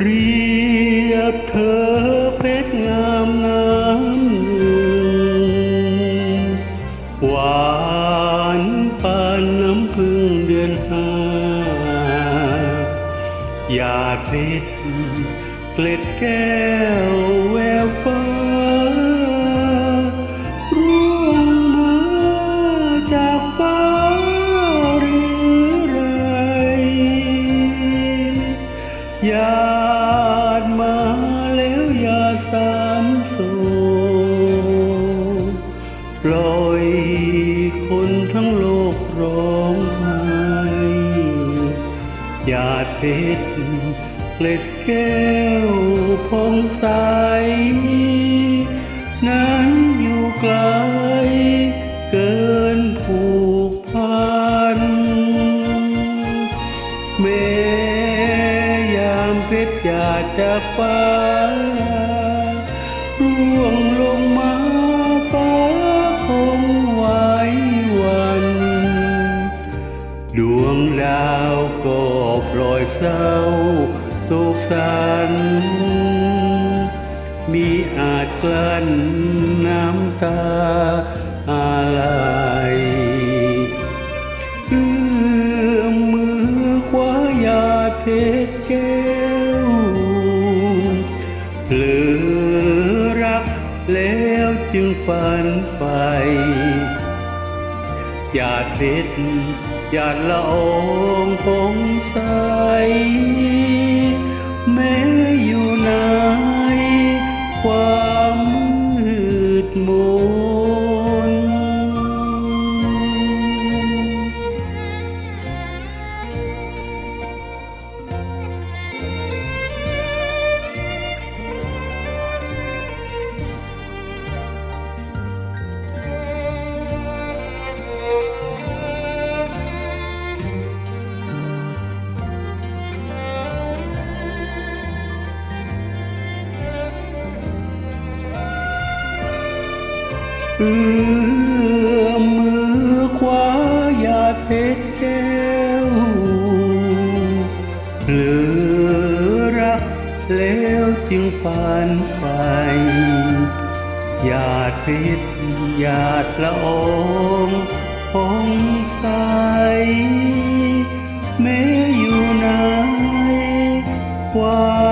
เรียบเธอเพชรงามน้ำหนึ่งหวานปานน้ำพึ่งเดือนห้าหยาดเพชรเกล็ดแก้ว ย คนทั้งโลกร้องไห้หยาดเพชรเกล็ดแก้วพองใส นั้นอยู่ไกลเกินผูกพันแม้ยามเพชรอยากจากฟ้าร่วงลงมา ดวงดาวก็ปล่อยเศร้าโศกสันมีอาจกลั้นน้ำตาอะไรเอื้อมมือคว้ายาเพชรแก้วเผลอรักแล้วจึงฝันไปหยาดเพชร หยาดละอองคงใส แม้อยู่ในความมืดมน เอื้อมมือคว้าหยาดเพชรแก้วเผลอรักแล้วจึงผ่านไปหยาดเพชรหยาดละอองพองใสแม้อยู่ในความ